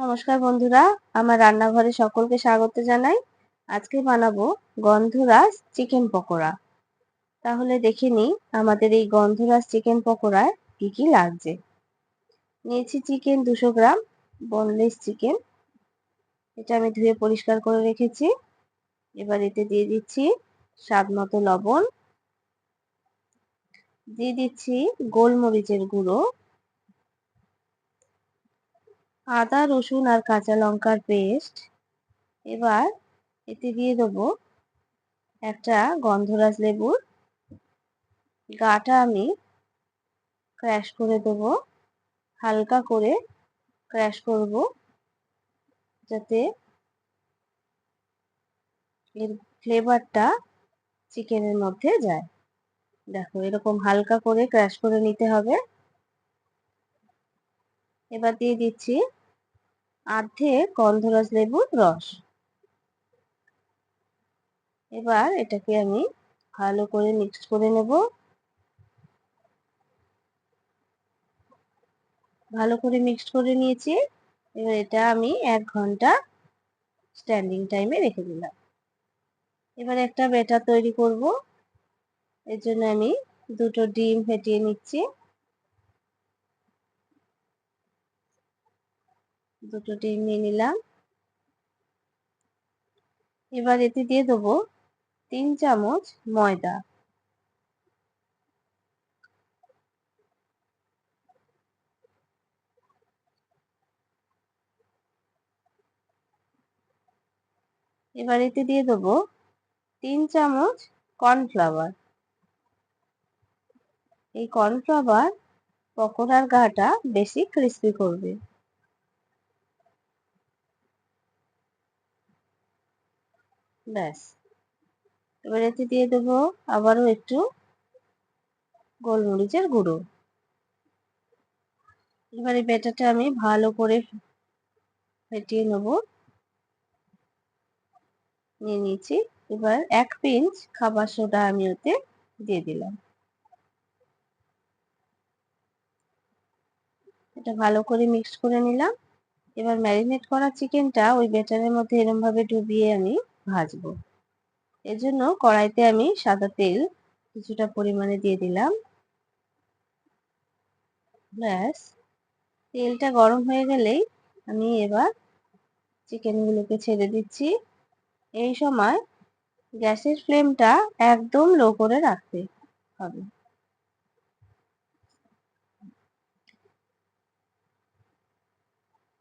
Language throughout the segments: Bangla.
নমস্কার বন্ধুরা, আমার রান্নাঘরে সকলকে স্বাগত জানাই। আজকে বানাবো গন্ধরাজ চিকেন পকোড়া। তাহলে দেখে নিই আমাদের এই গন্ধরাজ চিকেন পকোড়ায় কি কি লাগছে। নিয়েছি চিকেন দুশো গ্রাম বনলেস চিকেন। এটা আমি ধুয়ে পরিষ্কার করে রেখেছি। এবার এতে দিয়ে দিচ্ছি স্বাদ মতো লবণ। দিয়ে দিচ্ছি গোলমরিচের গুঁড়ো। আদা, রসুন আর কাঁচা লঙ্কার পেস্ট। এবার এতে দিয়ে দেবো একটা গন্ধরাজ লেবুর গাটা আমি ক্র্যাশ করে দেবো। হালকা করে ক্র্যাশ করব যাতে এর ফ্লেভারটা চিকেনের মধ্যে যায়। দেখো এরকম হালকা করে ক্র্যাশ করে নিতে হবে। এবার দিয়ে দিচ্ছি আধে গন্ধরাজ লেবুর রস। এবার এটাকে আমি ভালো করে মিক্স করে নেব। ভালো করে মিক্সড করে নিয়েছি। এবার এটা আমি এক ঘণ্টা স্ট্যান্ডিং টাইমে রেখে দিলাম। এবার একটা ব্যাটার তৈরি করব। এর জন্য আমি দুটো ডিম ফেটিয়ে নিচ্ছি। দুটো ডিম নিয়ে নিলাম। এবার এতে দিয়ে দেবো তিন চামচ ময়দা। এবার এতে দিয়ে দেবো তিন চামচ কর্নফ্লাওয়ার। এই কর্নফ্লাওয়ার পকোড়ার গাটা বেশি ক্রিস্পি করবে। ব্যাস। এবার এতে দিয়ে দেবো আবারও একটু গোলমরিচের গুঁড়ো। এবার এই ব্যাটারটা আমি ভালো করে ফেটিয়ে নেব। নিয়ে নিয়েছি। এবার এক পিঞ্চ খাবার সোডা আমি ওতে দিয়ে দিলাম। এটা ভালো করে মিক্স করে নিলাম। এবার ম্যারিনেট করা চিকেনটা ওই ব্যাটারের মধ্যে এরমভাবে ডুবিয়ে আমি ভাজবো। এর জন্য কড়াইতে আমি সাদা তেল কিছুটা পরিমাণে দিয়ে দিলাম। ব্যাস, তেলটা গরম হয়ে গেলেই আমি এবার চিকেনগুলোকে ছেড়ে দিচ্ছি। এই সময় গ্যাসের ফ্লেমটা একদম লো করে রাখতে হবে।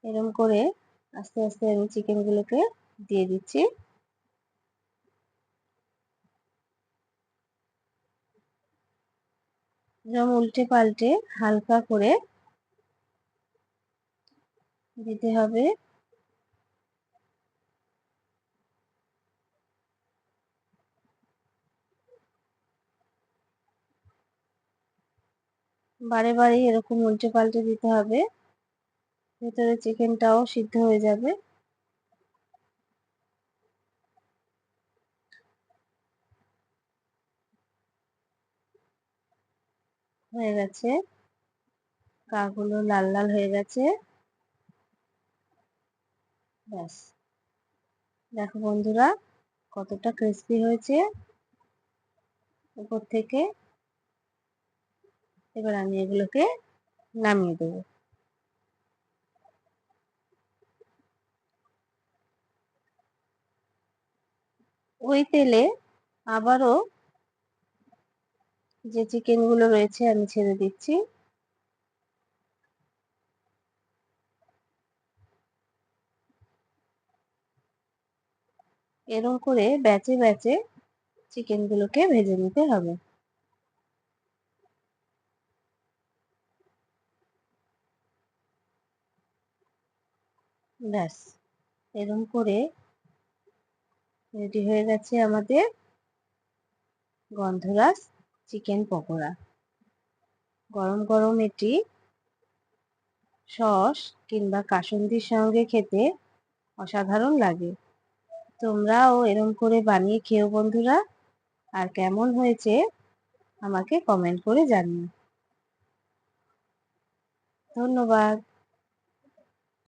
এরম করে আস্তে আস্তে আমি চিকেনগুলোকে দিয়ে দিচ্ছি। এরকম উল্টে পাল্টে হালকা করে দিতে হবে। বারে বারে এরকম উল্টে পাল্টে দিতে হবে। ভেতরে চিকেনটাও সিদ্ধ হয়ে যাবে। হয়ে গেছে। গাগুলো লাল লাল হয়ে গেছে। ব্যাস। দেখো বন্ধুরা, কতটা ক্রিস্পি হয়েছে। উপর থেকে এবার আমি এগুলোকে নামিয়ে দেবো। ওই তেলে আবারও যে চিকেনগুলো রয়েছে আমি ছেড়ে দিচ্ছি। এরম করে ব্যাচে ব্যাচে চিকেনগুলোকে ভেজে নিতে হবে। ব্যাস, এরম করে রেডি হয়ে গেছে আমাদের গন্ধরাজ। চিকেন পকোড়া। গরম গরম এটি সস কিংবা কাসুন্দির সঙ্গে খেতে অসাধারণ লাগে। তোমরাও এরম করে বানিয়ে খেও বন্ধুরা। আর কেমন হয়েছে আমাকে কমেন্ট করে জানিও। ধন্যবাদ।